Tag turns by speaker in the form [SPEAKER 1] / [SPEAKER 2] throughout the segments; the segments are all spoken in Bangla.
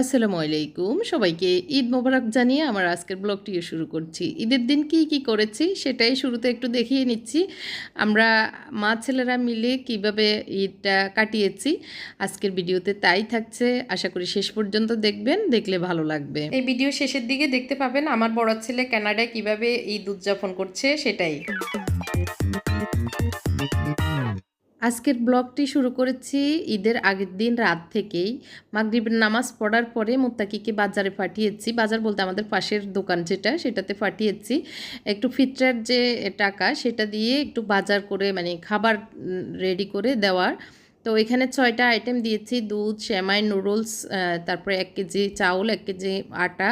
[SPEAKER 1] আসসালামু আলাইকুম। সবাইকে ঈদ মোবারক জানিয়ে আমার আজকের ব্লগটিও শুরু করছি। ঈদের দিন কি কি করেছি সেটাই শুরুতে একটু দেখিয়ে নিচ্ছি। আমরা মা ছেলেরা মিলে কীভাবে ঈদটা কাটিয়েছি আজকের ভিডিওতে তাই থাকছে। আশা করি শেষ পর্যন্ত দেখবেন, দেখলে ভালো লাগবে। এই ভিডিও শেষের দিকে দেখতে পাবেন আমার বড় ছেলে কানাডায় কীভাবে ঈদ উদযাপন করছে সেটাই। আজকের ব্লগটি শুরু করেছি ঈদের আগের দিন রাত থেকেই। মাগরিবের নামাজ পড়ার পরে মোত্তাকিকে বাজারে পাঠিয়েছি। বাজার বলতে আমাদের পাশের দোকান যেটা, সেটাতে পাঠিয়েছি। একটু ফিটরার যে টাকা, সেটা দিয়ে একটু বাজার করে মানে খাবার রেডি করে দেওয়ার। তো এখানে ছয়টা আইটেম দিয়েছি, দুধ শ্যামাই নুডলস তারপরে এক কেজি চাউল, এক কেজি আটা,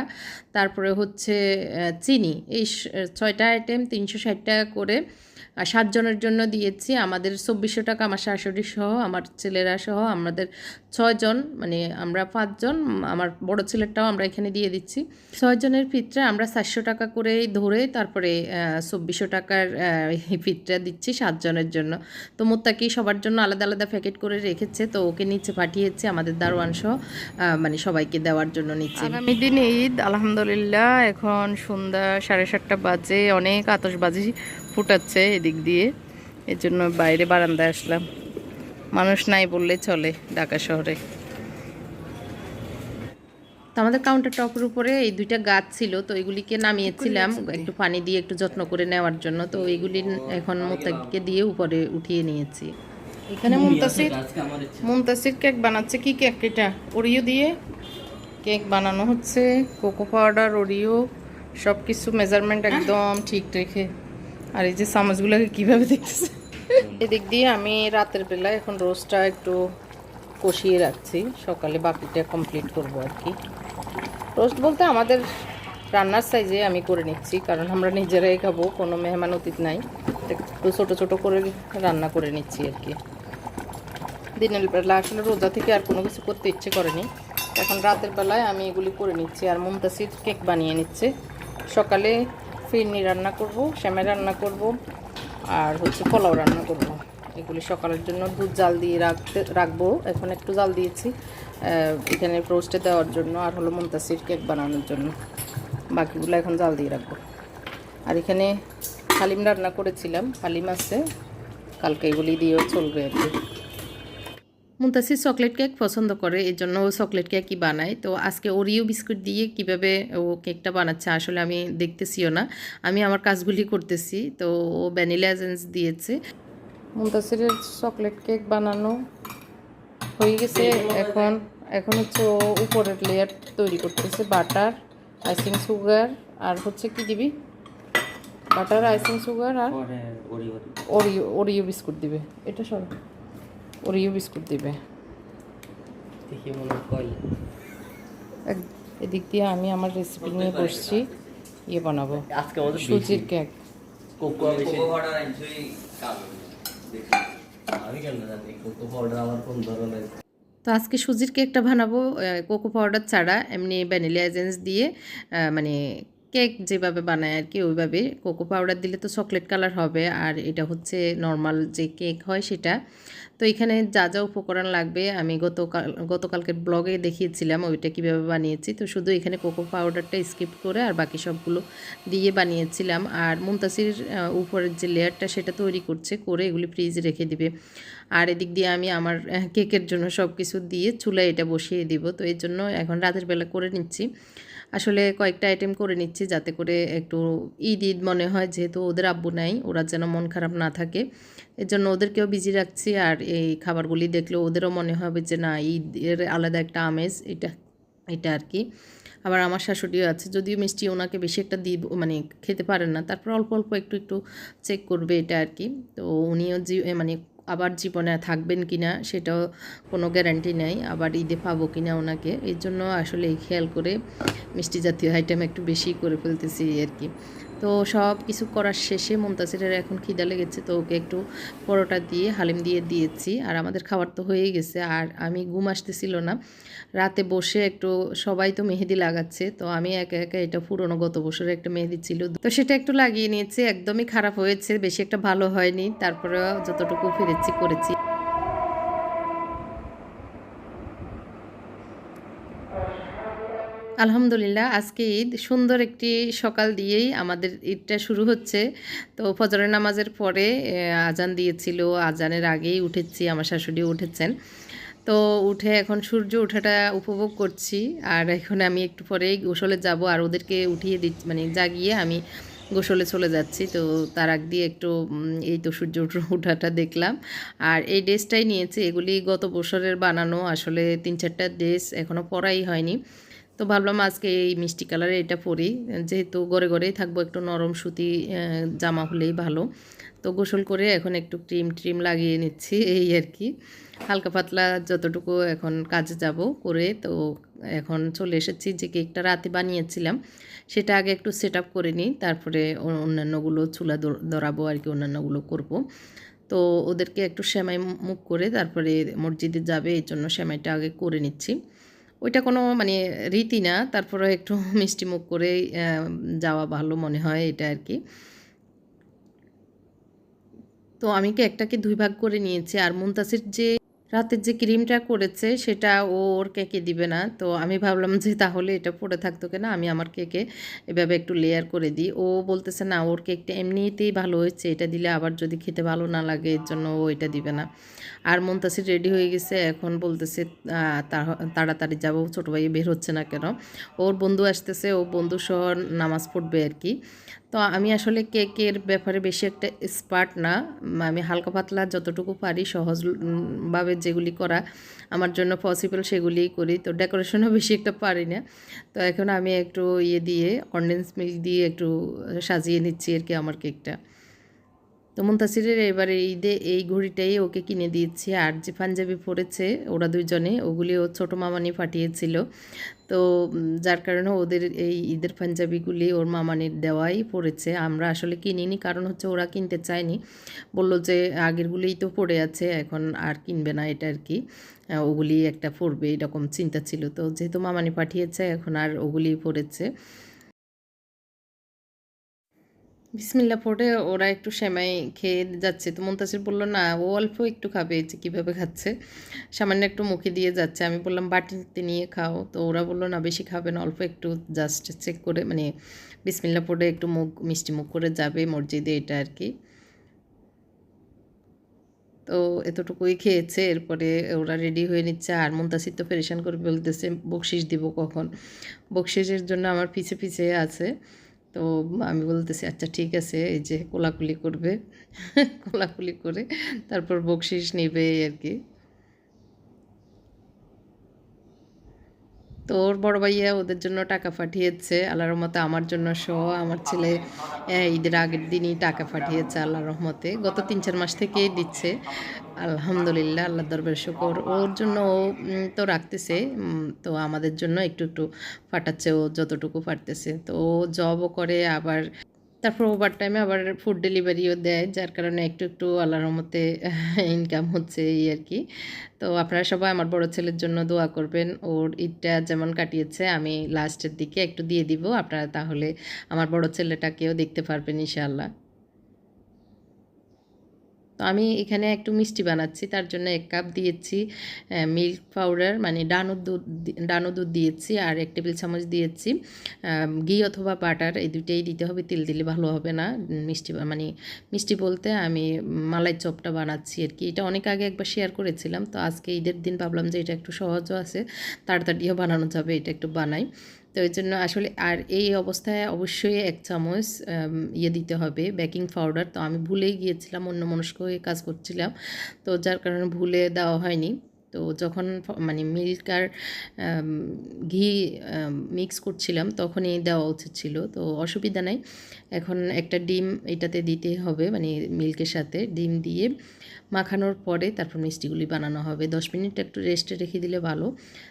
[SPEAKER 1] তারপরে হচ্ছে চিনি। এই ছয়টা আইটেম তিনশো ষাট টাকা করে আর সাতজনের জন্য দিয়েছি। আমাদের চব্বিশশো টাকা আমার শাশুড়ি সহ, আমার ছেলেরা সহ, আমাদের ছয়জন মানে আমরা পাঁচজন আমার বড় ছেলেরটাও আমরা এখানে দিয়ে দিচ্ছি। ছয়জনের ফিতরা আমরা চারশো টাকা করে ধরে তারপরে চব্বিশশো টাকার ফিতরা দিচ্ছি সাতজনের জন্য। তো মোত্তাকি সবার জন্য আলাদা আলাদা প্যাকেট করে রেখেছে, তো ওকে নিচে পাঠিয়েছে, আমাদের দারোয়ান সহ মানে সবাইকে দেওয়ার জন্য নিচ্ছে। আগামী দিন ঈদ, আলহামদুলিল্লাহ, এখন সন্ধ্যা সাড়ে সাতটা বাজে, অনেক আতসবাজি ফুটাচ্ছে। এদিক দিয়ে। এর জন্য বাইরে বারান্দায় আসলাম। মানুষ নাই বললে চলে ঢাকা শহরে। তো আমাদের কাউন্টার টপের উপরে এই দুইটা গাছ ছিল তো এগুলিকে নামিয়েছিলাম একটু পানি দিয়ে একটু যত্ন করে নেওয়ার জন্য। তো এইগুলি এখন মোত্তাকিকে দিয়ে উপরে উঠিয়ে নিয়েছি। এখানে মুমতাসির মুমতাসির কেক বানাচ্ছে। কি কেক এটা? ওরিও দিয়ে কেক বানানো হচ্ছে। কোকো পাউডার ওরিও সব কিছু মেজারমেন্ট একদম ঠিক রেখে। আর এই যে চামচগুলোকে কীভাবে দেখতেছে? এদিক দিয়ে আমি রাতের বেলা এখন রোজটা একটু কষিয়ে রাখছি। সকালে বাকিটা কমপ্লিট করব আর কি। রোস্ট বলতে আমাদের রান্নার সাইজে আমি করে নিচ্ছি, কারণ আমরা নিজেরাই খাব, কোনো মেহমান অতীত নাই। একটু ছোটো ছোটো করে রান্না করে নিচ্ছি আর কি। দিনের বেলা আসলে রোজা থেকে আর কোনো কিছু করতে ইচ্ছে করেনি। এখন রাতের বেলায় আমি এগুলি করে নিচ্ছি, আর মুমতাসির কেক বানিয়ে নিচ্ছে। সকালে ফিরনি রান্না করব, শ্যামে রান্না করব, আর হচ্ছে পোলাও রান্না করব। এগুলি সকালের জন্য দুধ জাল দিয়ে রাখতে, রাখব। এখন একটু জাল দিয়েছি এখানে রোস্টে দেওয়ার জন্য আর হলো মুমতাসির কেক বানানোর জন্য। বাকিগুলো এখন জাল দিয়ে রাখব। আর এখানে হালিম রান্না করেছিলাম, হালিম আছে, কালকে এগুলি দিয়েও চলবে আর কি। মুন্তাসির চকলেট কেক পছন্দ করে এই জন্য ও চকলেট কেকই বানায়। তো আজকে ওরিও বিস্কুট দিয়ে কীভাবে ও কেকটা বানাচ্ছে আসলে আমি দেখতেছিও না। আমি আমার কাজগুলি করতেছি তো ও ভ্যানিলা এজেন্স দিয়েছে। মুন্তাসিরের চকলেট কেক বানানো হয়ে গেছে। এখন এখন হচ্ছে ও উপরের লেয়ার তৈরি করতেছে বাটার আইসিং সুগার আর হচ্ছে কি দিবি? বাটার আইসিং সুগার আর ওরিও ওরিও বিস্কুট দিবে। এটা সব ওরিও বিস্কুট দিবে। এদিক দিয়ে আমি আমার রেসিপি নিয়ে বসছি ইয়ে বানাবো। সুজির কেক তো আজকে সুজির কেকটা বানাবো কোকো পাউডার ছাড়া এমনি ভ্যানিলা এজেন্স দিয়ে মানে কেক যেভাবে বানায় আর কি ওইভাবে কোকো পাউডার দিলে তো চকলেট কালার হবে, আর এটা হচ্ছে নর্মাল যে কেক হয় সেটা। তো এখানে যা যা উপকরণ লাগবে, আমি গতকাল, গতকালকের ব্লগে দেখিয়েছিলাম ওইটা কীভাবে বানিয়েছি। তো শুধু এখানে কোকো পাউডারটা স্কিপ করে আর বাকি সবগুলো দিয়ে বানিয়েছিলাম। আর মুমতাসির উপরের যে লেয়ারটা সেটা তৈরি করছে, করে এগুলি ফ্রিজে রেখে দিবে। আর এদিক দিয়ে আমি আমার কেকের জন্য সব কিছু দিয়ে চুলায় এটা বসিয়ে দিব। তো এর জন্য এখন রাতের বেলা করে নিচ্ছি। আসলে কয়েকটা আইটেম করে নিচ্ছি যাতে করে একটু ঈদ ঈদ মনে হয় যেহেতু ওদের আব্বু নাই, ওরা যেন মন খারাপ না থাকে। এর জন্য ওদেরকেও বিজি রাখছি আর এই খাবারগুলি দেখলে ওদেরও মনে হবে যে না, ঈদের আলাদা একটা আমেজ, এটা এটা আর কি আবার আমার শাশুড়িও আছে, যদিও মিষ্টি ওনাকে বেশি একটা দিব মানে খেতে পারেন না, তারপর অল্প অল্প একটু একটু চেক করবে এটা আর কি তো উনিও জি মানে আবার জীবনে থাকবেন কি না সেটাও কোনো গ্যারান্টি নেই। আবার ঈদে পাবো কি না ওনাকে, এর জন্য আসলে এই খেয়াল করে মিষ্টি জাতীয় আইটেম একটু বেশি করে ফেলতেছি আর কি। তো সব কিছু করার শেষে মুমতাসিরের এখন খিদা লেগেছে, তো ওকে একটু পরোটা দিয়ে, হালিম দিয়ে দিয়েছি। আর আমাদের খাবার তো হয়েই গেছে, আর আমি ঘুম আসতেছিল না। রাতে বসে একটু, সবাই তো মেহেদি লাগাচ্ছে, তো আমি একা একা এটা পুরনো গত বছরের একটা মেহেদি ছিল। তো সেটা একটু লাগিয়ে নিয়েছি, একদমই খারাপ হয়েছে, বেশি একটা ভালো হয়নি তারপরে যতটুকু ফিরেছি, করেছি। আলহামদুলিল্লাহ, আজকে ঈদ। সুন্দর একটি সকাল দিয়েই আমাদের ঈদটা শুরু হচ্ছে। তো ফজরের নামাজের পরে আজান দিয়েছিল। আজানের আগেই উঠেছি, আমার শাশুড়ি উঠেছেন। তো উঠে এখন সূর্য ওঠাটা উপভোগ করছি। আর এখন আমি একটু পরেই গোসলে যাব আর ওদেরকে উঠিয়ে দিচ্ছি মানে জাগিয়ে আমি গোসলে চলে যাচ্ছি। তো তার আগ দিয়ে একটু এই তো সূর্য উঠাটা দেখলাম। আর এই ড্রেসটাই নিয়েছি। এগুলি গত বছরের বানানো। আসলে তিন চারটা ড্রেস এখনও পরাই হয়নি। তো ভাবলাম আজকে এই মিষ্টি কালারে এটা পরি। যেহেতু গড়ে গড়েই থাকব, একটু নরম সুতি জামা হলেই ভালো। তো গোসল করে এখন একটু ক্রিম ট্রিম লাগিয়ে নিচ্ছি, এই আর কি। হালকা পাতলা যতটুকু এখন কাজে যাব করে, তো এখন চলে এসেছি যে কেকটা রাতে বানিয়েছিলাম, সেটা আগে একটু সেট আপ করে নিই, তারপরে অন্যান্যগুলো চুলা ধরাবো আর কি, অন্যান্যগুলো করব। তো ওদেরকে একটু সেমাই মুখ করে তারপরে মসজিদে যাবে, এই জন্য সেমাইটা আগে করে নিচ্ছি। ওইটা কোনো মানে রীতি না। তারপরে একটু মিষ্টি মুখ করে যাওয়া ভালো মনে হয় এটা আর কি। তো আমি কেকটাকে দুই ভাগ করে নিয়েছি। আর মুনতাসির যে রাতের যে ক্রিমটা করেছে, সেটা ও ওর কেকে দিবে না। তো আমি ভাবলাম যে তাহলে এটা পড়ে থাকতো কেনা, আমি আমার কেকে এভাবে একটু লেয়ার করে দিই। ও বলতেছে, না, ওর কেকটা এমনিতেই ভালো হয়েছে, এটা দিলে আবার যদি খেতে ভালো না লাগে, এর জন্য ও এটা দিবে না। আর মুনতাসির রেডি হয়ে গেছে, এখন বলতেছে তাড়াতাড়ি যাব, ছোটো ভাই বের হচ্ছে না কেন। ওর বন্ধু আসতেছে, ও বন্ধু সহ নামাজ পড়বে আর কি। তো আমি আসলে কেকের ব্যাপারে বেশি একটা এক্সপার্ট না। আমি হালকা পাতলা যতটুকু পারি সহজভাবে যেগুলি করা আমার জন্য পসিবল সেগুলিই করি। তো ডেকোরেশনও বেশি একটা পারি না। তো এখন আমি একটু ইয়ে দিয়ে কন্ডেন্স মিল্ক দিয়ে একটু সাজিয়ে নিচ্ছি আর কি আমার কেকটা। তো মুন্তাসিরের এবারে ঈদে এই ঘড়িটাই ওকে কিনে দিয়েছি। আর যে পাঞ্জাবি পরেছে ওরা দুইজনে, ওগুলি ও ছোটো মামানি পাঠিয়েছিল। তো যার কারণে ওদের এই ঈদের পাঞ্জাবিগুলি ওর মামানির দেওয়াই পড়েছে। আমরা আসলে কিনিনি, কারণ হচ্ছে ওরা কিনতে চায়নি। বলল যে আগেরগুলিই তো পড়ে আছে, এখন আর কিনবে না এটা আর কি। ওগুলি একটা পড়বে এরকম চিন্তা ছিল। তো যেহেতু মামানি পাঠিয়েছে, এখন আর ওগুলি পড়েছে। বিসমিল্লা পড়ে ওরা একটু সেমাই খেয়ে যাচ্ছে। তো মুনতাসির বলল, না, ও অল্প একটু খাবে যে কীভাবে খাচ্ছে? সামান্য একটু মুখে দিয়ে যাচ্ছে। আমি বললাম, বাটিতে নিয়ে খাও। তো ওরা বলল, না, বেশি খাবে না, অল্প একটু জাস্ট চেক করে মানে বিসমিল্লা পড়ে একটু মুখ, মিষ্টি মুখ করে যাবে মসজিদে, এটা আর কি। তো এতটুকুই খেয়েছে। এরপরে ওরা রেডি হয়ে নিচ্ছে। আর মুনতাসির তো পেরেশান করে বলতেছে, বকশিস দিব কখন? বকশিসের জন্য আমার পিছে পিছে আছে। তো আমি বলতেছি আচ্ছা ঠিক আছে, এই যে কোলাকুলি করবে। কোলাকুলি করে তারপর বকশিস নেবে আর কি। তো ওর বড় ভাইয়া ওদের জন্য টাকা পাঠিয়েছে আল্লাহ রহমতে আমার জন্য সহ আমার ছেলে ঈদের আগের দিনই টাকা পাঠিয়েছে আল্লাহ রহমতে। গত তিন চার মাস থেকেই দিচ্ছে। আলহামদুলিল্লাহ আল্লাহ দরবার শুকর। ওর জন্য ও তো রাখতেছে তো আমাদের জন্য একটু একটু ফাটাচ্ছে ও যতটুকু পারতেছে। তো ও জবও করে, আবার তারপর ওভার টাইমে আবার ফুড ডেলিভারিও দেয়, যার কারণে একটু একটু আল্লাহর মতে ইনকাম হচ্ছে এই আর কি। তো আপনারা সবাই আমার বড় ছেলের জন্য দোয়া করবেন। ওর ঈদটা যেমন কাটিয়েছে, আমি লাস্টের দিকে একটু দিয়ে দিব। আপনারা তাহলে আমার বড় ছেলেটাকেও দেখতে পারবেন, ইনশাআল্লাহ। তো আমি এখানে একটু মিষ্টি বানাচ্ছি, তার জন্য এক কাপ দিয়েছি মিল্ক পাউডার মানে ডানো দুধ ডানো দুধ দিয়েছি আর এক টেবিল চামচ দিয়েছি ঘি অথবা বাটার এই দুইটাই দিতে হবে, তেল দিলে ভালো হবে না মিষ্টি মানে মিষ্টি বলতে আমি মালাই চপটা বানাচ্ছি আর কি। এটা অনেক আগে একবার শেয়ার করেছিলাম, তো আজকে ঈদের দিন ভাবলাম যে এটা একটু সহজও আছে, তাড়াতাড়িও বানানো যাবে, এটা একটু বানাই। তো এই জন্য আসলে আর এই অবস্থায় অবশ্যই এক চামচ ইয়ে দিতে হবে বেকিং পাউডার তো আমি ভুলেই গিয়েছিলাম, অন্য মনস্ক হয়ে কাজ করছিলাম। তো যার কারণে ভুলে দেওয়া হয়নি। তো যখন মানে মিল্ক আর ঘি মিক্স করছিলাম, তখনই দেওয়া উচিত ছিল। তো অসুবিধা নাই। এখন একটা ডিম এটাতে দিতে হবে মানে মিল্কের সাথে। ডিম দিয়ে মাখানোর পরে তারপর মিষ্টিগুলি বানানো হবে। দশ মিনিট একটু রেস্টে রেখে দিলে ভালো।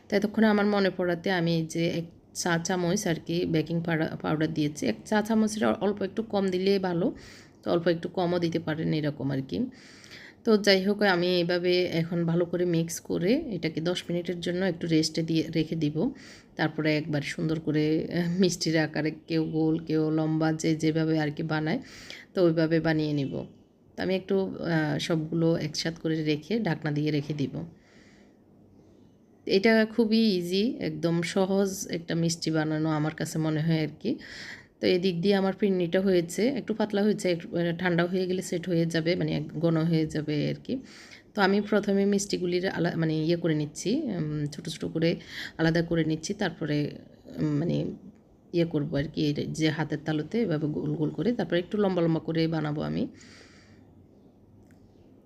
[SPEAKER 1] তো এতক্ষণে আমার মনে পড়াতে আমি যে এক চা চামচ আর কি বেকিং পাউডার দিয়েছি। এক চা চামচের অল্প একটু কম দিলে ভালো, তো অল্প একটু কমও দিতে পারেন এরকম আর কি। তো যাই হোক, আমি এইভাবে এখন ভালো করে মিক্স করে এটাকে দশ মিনিটের জন্য একটু রেস্টে দিয়ে রেখে দিব। তারপরে একবার সুন্দর করে, মিষ্টির আকারে কেউ গোল, কেউ লম্বা, যে যেভাবে আর কি বানায়, তো ওইভাবে বানিয়ে নিব। তো আমি একটু সবগুলো একসাথ করে রেখে ঢাকনা দিয়ে রেখে দিব। এটা খুবই ইজি একদম সহজ একটা মিষ্টি বানানো আমার কাছে মনে হয় আর কি তো এদিক দিয়ে আমার পিন্নিটা হয়েছে, একটু পাতলা হয়েছে ঠান্ডা হয়ে গেলে সেট হয়ে যাবে মানে ঘন হয়ে যাবে আর কি তো আমি প্রথমে মিষ্টিগুলির আলা মানে ইয়ে করে নিচ্ছি ছোট ছোট করে আলাদা করে নিচ্ছি, তারপরে মানে ইয়ে করব আর কি যে হাতের তালুতে এভাবে গোল গোল করে, তারপরে একটু লম্বা লম্বা করে বানাবো আমি।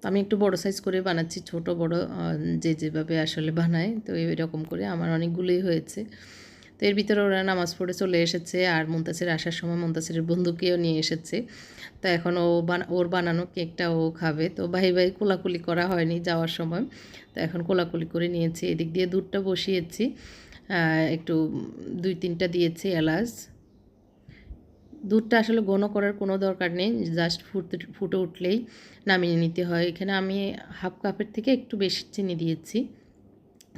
[SPEAKER 1] আমি একটু বড় সাইজ করে বানাচ্ছি, ছোট, বড় যে যেভাবে আসলে বানায়, তো এরকম করে আমার অনেকগুলোই হয়েছে। তো এর ভিতরে ওরা নামাজ পড়ে চলে এসেছে আর মুন্তাসির আসার সময় মুন্তাসিরের বন্ধুকেও নিয়ে এসেছে। তো এখন ও ওর বানানো কেকটা ও খাবে। তো ভাই ভাই কোলাকুলি করা হয়নি যাওয়ার সময়। তো এখন কোলাকুলি করে নিয়েছি। এদিক দিয়ে দুধটা বসিয়েছি। একটু দুই তিনটা দিয়েছি এলাচ। দুধটা আসলে ঘন করার কোনো দরকার নেই জাস্ট ফুটে ফুটে উঠলেই নামিয়ে নিতে হয়। এখানে আমি হাফ কাপের থেকে একটু বেশি চিনি দিয়েছি।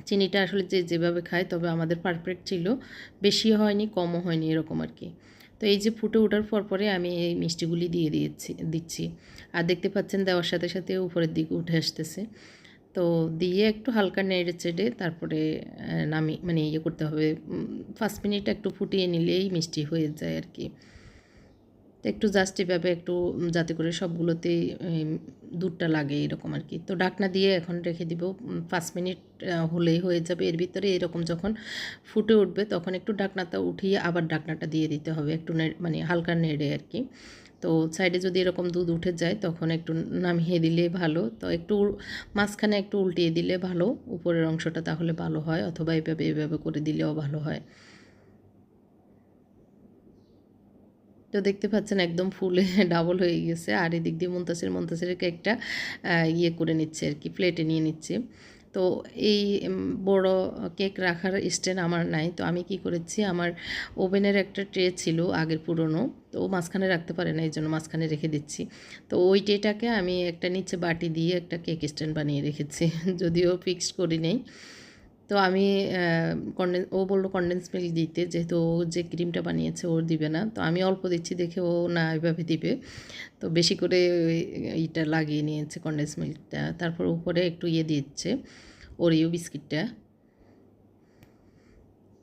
[SPEAKER 1] চিনিটা আসলে যে যেভাবে খায়, তবে আমাদের পারফেক্ট ছিল। বেশি হয়নি, কমও হয়নি, এরকম আর কি। তো এই যে ফুটে ওঠার পর পরে আমি এই মিষ্টিগুলি দিয়ে দিয়েছি, দিচ্ছি। আর দেখতে পাচ্ছেন দেওয়ার সাথে সাথে উপরের দিকে উঠে আসতেছে। তো দিয়ে একটু হালকা নেড়ে চেড়ে তারপরে নামি মানে ইয়ে করতে হবে। পাঁচ মিনিট একটু ফুটিয়ে নিলেই মিষ্টি হয়ে যায় আর কি। তো একটু জাস্ট এভাবে একটু যাতে করে সবগুলোতেই দুধটা লাগে এরকম আর কি। তো ডাকনা দিয়ে এখন রেখে দিব পাঁচ মিনিট হলেই হয়ে যাবে। এর ভিতরে এরকম যখন ফুটে উঠবে তখন একটু ডাকনাটা উঠিয়ে আবার ডাকনাটা দিয়ে দিতে হবে, একটু মানে হালকা নেড়ে আর কি। তো সাইডে যদি এরকম দুধ উঠে যায় তখন একটু নামিয়ে দিলে ভালো। তো একটু মাঝখানে একটু উল্টিয়ে দিলে ভালো, উপরের অংশটা তাহলে ভালো হয়, অথবা এভাবে এভাবে করে দিলেও ভালো হয়। তো দেখতে পাচ্ছেন একদম ফুলে ডাবল হয়ে গেছে। আর এদিক দিয়ে মন্তাসের মুন্তাসিরের কেকটা ইয়ে করে নিচ্ছে আর কি, প্লেটে নিয়ে নিচ্ছে। তো এই বড় কেক রাখার স্ট্যান্ড আমার নাই। তো আমি কি করেছি, আমার ওভেনের একটা ট্রে ছিল আগের পুরনো, তো ও মাঝখানে রাখতে পারে না এই জন্য মাঝখানে রেখে দিচ্ছি। তো ওই ট্রেটাকে আমি একটা নিচে বাটি দিয়ে একটা কেক স্ট্যান্ড বানিয়ে রেখেছি, যদিও ফিক্সড করি নেই। তো আমি কন্ডেন্স ও বলল কন্ডেন্স মিল্ক দিতে, যেহেতু ও যে ক্রিমটা বানিয়েছে ওর দিবে না। তো আমি অল্প দিচ্ছি দেখে ও না এভাবে দিবে। তো বেশি করে ওই ইটা লাগিয়ে নিয়েছে কন্ডেন্স মিল্কটা তারপর উপরে একটু ইয়ে দিচ্ছে ওরিও বিস্কিটটা।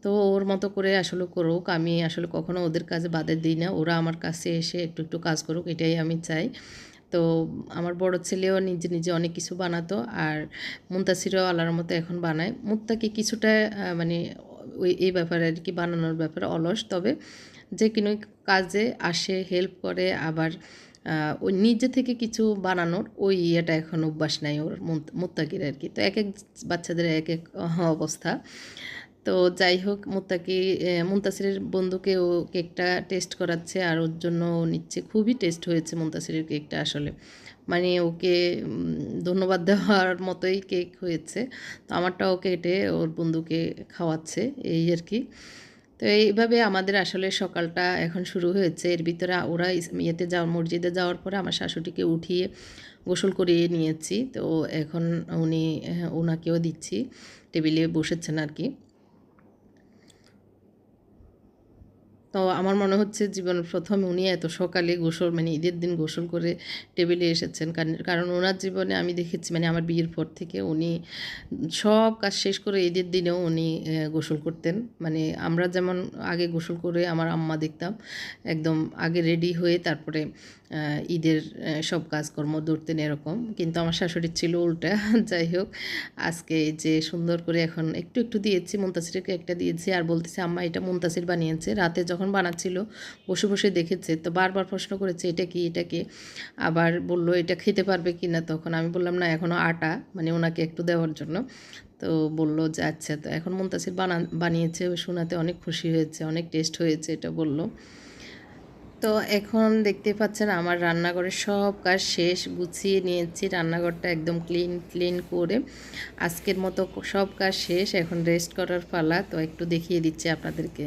[SPEAKER 1] তো ওর মতো করে আসলে করুক। আমি আসলে কখনো ওদের কাজে বাধা দিই না। ওরা আমার কাছে এসে একটু একটু কাজ করুক, এটাই আমি চাই। তো আমার বড় ছেলেও নিজে নিজে অনেক কিছু বানাতো আর মুন্তাসিরও আল্লাহর মতো এখন বানায়। মুত্তাকি কিছুটা মানে ওই, এই ব্যাপারে আর কি বানানোর ব্যাপারে অলস, তবে যে কোনো কাজে আসে হেল্প করে, আবার ওই নিজে থেকে কিছু বানানোর ওই ইয়েটা এখন অভ্যাস নাই ওর মুত- মুত্তাকির আর কি। তো এক এক বাচ্চাদের এক এক অবস্থা। তো যাই হোক মুত্তাকি আহ, মুন্তাসিরের বন্ধুকে ও কেকটা টেস্ট করাচ্ছে আর ওর জন্য ও নিচ্ছে খুবই টেস্ট হয়েছে মুন্তাসিরের কেকটা আসলে। মানে ওকে ধন্যবাদ দেওয়ার মতোই কেক হয়েছে। তো আমারটাও কেটে ওর বন্ধুকে খাওয়াচ্ছে এই আর কি। তো এইভাবে আমাদের আসলে সকালটা এখন শুরু হয়েছে। এর ভিতরে ওরা ইয়েতে যাওয়ার মসজিদে যাওয়ার পরে আমার শাশুড়িকে উঠিয়ে গোসল করিয়ে নিয়েছি। তো এখন উনি ওনাকেও দিচ্ছি। টেবিলে বসেছেন আর কি। তো আমার মনে হচ্ছে জীবন প্রথম উনি এত সকালে গোসল মানে ঈদের দিন গোসল করে টেবিলে এসেছেন। কারণ ওনার জীবনে আমি দেখেছি মানে আমার বিয়ের পর থেকে উনি সব কাজ শেষ করে ঈদের দিনেও উনি গোসল করতেন। মানে আমরা যেমন আগে গোসল করে আমার আম্মা দেখতাম, একদম আগে রেডি হয়ে তারপরে ঈদের সব কাজকর্ম ধরতেন এরকম। কিন্তু আমার শাশুড়ির ছিল উল্টা, যাই হোক। আজকে যে সুন্দর করে এখন একটু একটু দিয়েছি, মুন্তাসিরকে একটা দিয়েছি আর বলতেছে, আম্মা, এটা মুন্তাসির বানিয়েছে। রাতে যখন বানাচ্ছিল, বসে বসে দেখেছে, তো বারবার প্রশ্ন করেছে, এটা কি এটা কি? আবার বলল, এটা খেতে পারবে কি না? তখন আমি বললাম, না এখনও আটা মানে ওনাকে একটু দেওয়ার জন্য। তো বলল যে আচ্ছা। তো এখন মুন্তাসির বানা, বানিয়েছে, শোনাতে অনেক খুশি হয়েছে, অনেক টেস্ট হয়েছে, এটা বলল। তো এখন দেখতে পাচ্ছেন আমার রান্নাঘরের সব কাজ শেষ, গুছিয়ে নিয়েছি। রান্নাঘরটা একদম ক্লিন ক্লিন করে আজকের মতো সব কাজ শেষ। এখন রেস্ট করার পালা, তো একটু দেখিয়ে দিচ্ছি আপনাদেরকে।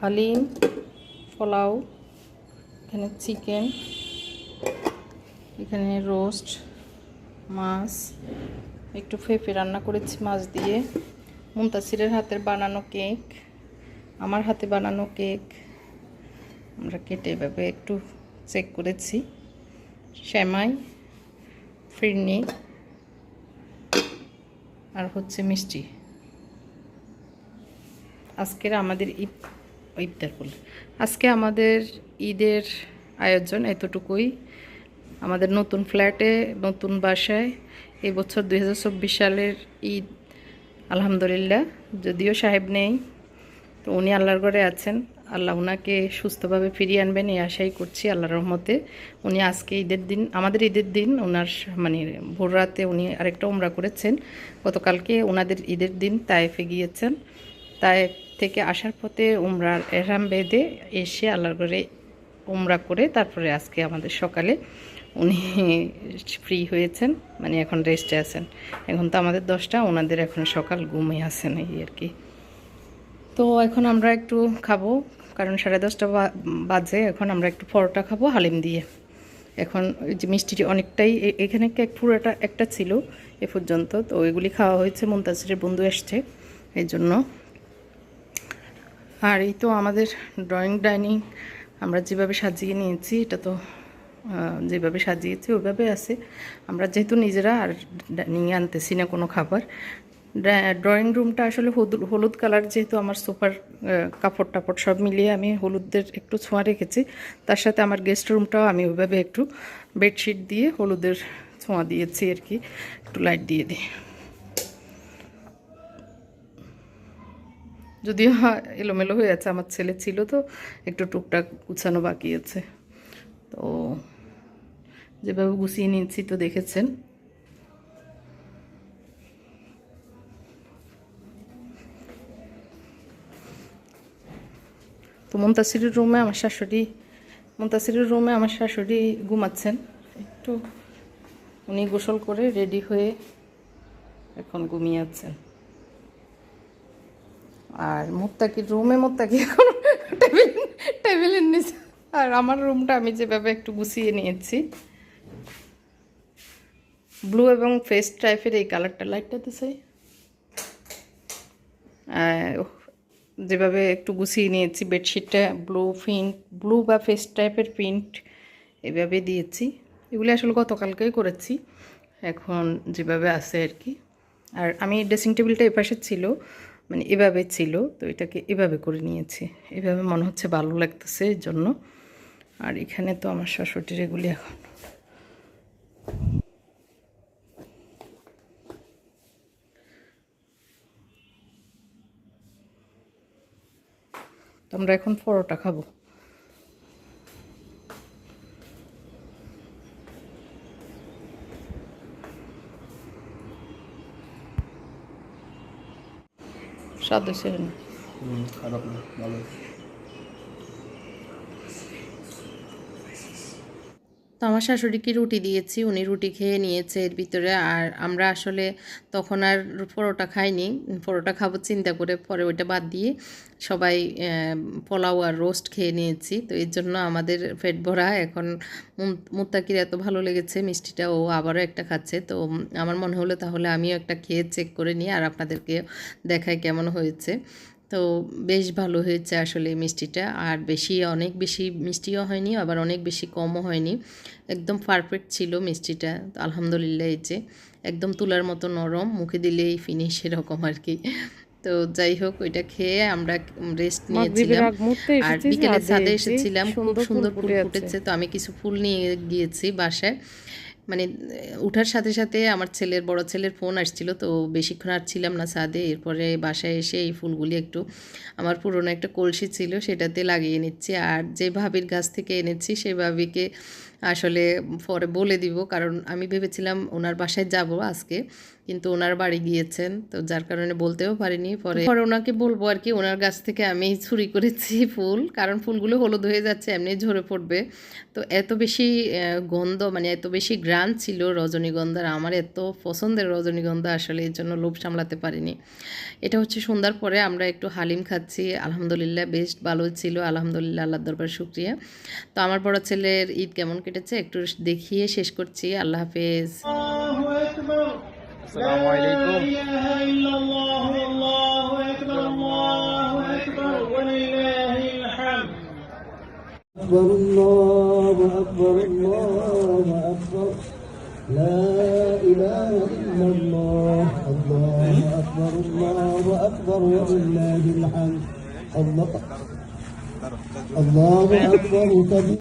[SPEAKER 1] হালিম, পোলাও, এখানে চিকেন এখানে রোস্ট মাছ, একটু ফেপে রান্না করেছি মাছ দিয়ে। মুন্তাসিরের হাতের বানানো কেক, আমার হাতে বানানো কেক।
[SPEAKER 2] আমরা কেটে এভাবে একটু চেক করেছি। শ্যামাই ফিরনি আর হচ্ছে মিষ্টি। আজকের আমাদের ঈদ ঈদটার বলে আজকে আমাদের ঈদের আয়োজন এতটুকুই। আমাদের নতুন ফ্ল্যাটে, নতুন বাসায়। এই বছর দুই সালের ঈদ, আলহামদুলিল্লাহ। যদিও সাহেব নেই, তো উনি আল্লাহর ঘরে আছেন। আল্লাহ ওনাকে সুস্থভাবে ফিরিয়ে আনবেন, এই আশাই করছি আল্লাহর রহমতে। উনি আজকে ঈদের দিন, আমাদের ঈদের দিন ওনার মানে ভোর রাতে উনি আরেকটা উমরা করেছেন। গতকালকে ওনাদের ঈদের দিন তায়েফে গিয়েছেন। তায়েফ থেকে আসার পথে উমরার এহরাম বেঁধে এসে আল্লাহর ঘরে উমরা করে তারপরে আজকে আমাদের সকালে উনি ফ্রি হয়েছেন মানে এখন রেস্টে আছেন। এখন তো আমাদের দশটা, ওনাদের এখন সকাল ঘুমিয়ে আসেন এই আর কি। তো এখন আমরা একটু খাব, কারণ সাড়ে দশটা বাজে, এখন আমরা একটু পরোটা খাব, হালিম দিয়ে। এখন যে মিষ্টিটি অনেকটাই এখানে কেক পুরোটা একটা ছিল এ পর্যন্ত, তো ওইগুলি খাওয়া হয়েছে মুমতাজের বন্ধু এসছে, এই জন্য। আর এই তো আমাদের ড্রয়িং ডাইনিং আমরা যেভাবে সাজিয়ে নিয়েছি, এটা তো যেভাবে সাজিয়েছি, ওইভাবে আছে। আমরা যেহেতু নিজেরা আর নিয়ে আনতেছি না কোনো খাবার ড্রয়িং রুমটা আসলে হলুদ হলুদ কালার যেহেতু আমার সোফার কাপড় টাপড় সব মিলিয়ে আমি হলুদের একটু ছোঁয়া রেখেছি, তার সাথে আমার গেস্ট রুমটাও আমি ওইভাবে একটু বেডশিট দিয়ে হলুদের ছোঁয়া দিয়েছি আর কি, একটু লাইট দিয়ে দিই। যদিও এলোমেলো হয়ে আছে, আমার ছেলে ছিল তো, একটু টুকটাক গুছানো বাকি আছে। তো যেভাবে গুছিয়ে নিয়েছি তো দেখেছেন। তো মুন্তাসিরের রুমে আমার শাশুড়ি, মুন্তাসিরের রুমে আমার শাশুড়ি ঘুমাচ্ছেন। একটু উনি গোসল করে রেডি হয়ে এখন ঘুমিয়ে আছেন। আর মোত্তাকির রুমে মোত্তাকি এখন টেবিল, টেবিলের নিচে। আর আমার রুমটা আমি যেভাবে একটু গুছিয়ে নিয়েছি। ব্লু এবং ফেস্ট টাইপের এই কালারটা লাইটটাতে চাই। যেভাবে একটু গুছিয়ে নিয়েছি বেডশিটটা ব্লু প্রিন্ট ব্লু বা ফেস্ট টাইপের প্রিন্ট এভাবে দিয়েছি। এগুলি আসলে গতকালকেই করেছি, এখন যেভাবে আছে আর কি। আর আমি ড্রেসিং টেবিলটা এপাশে ছিল মানে এভাবে ছিল, তো এটাকে এভাবে করে নিয়েছি। এভাবে মনে হচ্ছে ভালো লাগতেছে এর জন্য। আর এখানে তো আমার শাশুটির এগুলি এখন তো আমরা এখন পরোটা খাব। স্বাদ হয়েছে
[SPEAKER 3] খারাপ না ভালো।
[SPEAKER 2] তো আমার শাশুড়িকে রুটি দিয়েছি, উনি রুটি খেয়ে নিয়েছে এর ভিতরে। আর আমরা আসলে তখন আর পরোটা খাইনি, পরোটা খাব চিন্তা করে পরে ওইটা বাদ দিয়ে সবাই পোলাও আর রোস্ট খেয়ে নিয়েছি। তো এর জন্য আমাদের পেট ভরা। এখন মুত্তাকির এত ভালো লেগেছে মিষ্টিটা, ও আবারও একটা খাচ্ছে। তো আমার মনে হলো তাহলে আমিও একটা খেয়ে চেক করে নিই আর আপনাদেরকে দেখাই কেমন হয়েছে। তো বেশ ভালো হয়েছে আসলে মিষ্টিটা। আর বেশি অনেক বেশি মিষ্টিও হয়নি আবার অনেক বেশি কমও হয়নি। একদম পারফেক্ট ছিল মিষ্টিটা আলহামদুলিল্লাহ এই যে। একদম তুলার মতো নরম মুখে দিলেই ফিনিশ এরকম আর কি তো যাই হোক ওইটা খেয়ে আমরা রেস্ট নিয়েছিলাম। আর বিকেলে ছাদে এসেছিলাম খুব সুন্দর ফুল ফুটেছে। তো আমি কিছু ফুল নিয়ে গিয়েছি বাসায়। মানে উঠার সাথে সাথে আমার ছেলের, বড় ছেলের ফোন আসছিল, তো বেশিক্ষণ আর ছিলাম না সাদে এরপরে বাসায় এসে এই ফুলগুলি একটু, আমার পুরনো একটা কলসি ছিল, সেটাতে লাগিয়ে নিচ্ছি। আর যে ভাবির গাছ থেকে এনেছি সেই ভাবিকে আসলে পরে বলে দিব, কারণ আমি ভেবেছিলাম ওনার বাসায় যাব আজকে, কিন্তু ওনার বাড়ি গিয়েছেন, তো যার কারণে বলতেও পারিনি। পরে পরে ওনাকে বলব আর কি, ওনার গাছ থেকে আমি চুরি করেছি ফুল, কারণ ফুলগুলো হলুদ হয়ে যাচ্ছে, এমনি ঝরে পড়বে। তো এত বেশি গন্ধ মানে এত বেশি গ্রান ছিল রজনীগন্ধার, আমার এত পছন্দের রজনীগন্ধা আসলে এর জন্য লোভ সামলাতে পারিনি। এটা হচ্ছে সন্ধ্যার পরে আমরা একটু হালিম খাচ্ছি, আলহামদুলিল্লাহ বেশ ভালো ছিল, আলহামদুলিল্লাহ আল্লাহ দরবার শুক্রিয়া। তো আমার বড় ছেলের ঈদ কেমন কেটেছে একটু দেখিয়ে শেষ করছি আল্লাহ হাফেজ
[SPEAKER 4] السلام عليكم
[SPEAKER 5] إله إلا الله والله أكبر الله أكبر ولله الحمد
[SPEAKER 6] أكبر الله أكبر الله أكبر لا إله إلا الله الله أكبر الله أكبر ولله الحمد الله الله أكبر كبير